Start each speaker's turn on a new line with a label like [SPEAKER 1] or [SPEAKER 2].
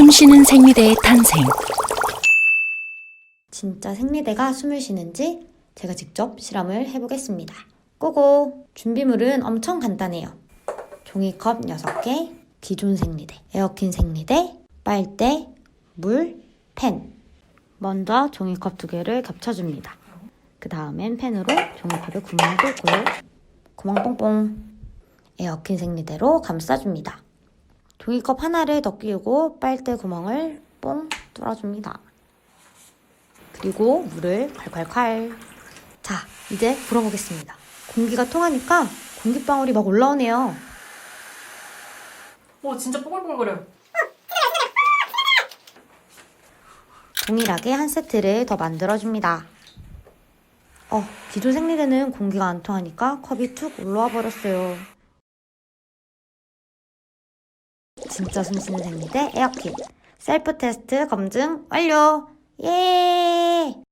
[SPEAKER 1] 숨쉬는 생리대의 탄생.
[SPEAKER 2] 진짜 생리대가 숨을 쉬는지 제가 직접 실험을 해보겠습니다. 고고! 준비물은 엄청 간단해요. 종이컵 6개, 기존 생리대, 에어킨 생리대, 빨대, 물, 펜. 먼저 종이컵 두 개를 겹쳐줍니다. 그 다음엔 펜으로 종이컵에 구멍을 뚫고요. 구멍 뽕뽕. 에어킨 생리대로 감싸줍니다. 종이컵 하나를 더 끼우고 빨대 구멍을 뽕 뚫어줍니다. 그리고 물을 콸콸콸. 자, 이제 불어보겠습니다. 공기가 통하니까 공기방울이 막 올라오네요.
[SPEAKER 3] 오 진짜 뽀글뽀글거려요.
[SPEAKER 2] 동일하게 한 세트를 더 만들어줍니다. 어, 기존 생리대는 공기가 안 통하니까 컵이 툭 올라와 버렸어요. 진짜 숨쉬는 생리대 에어킨. 셀프 테스트 검증 완료! 예!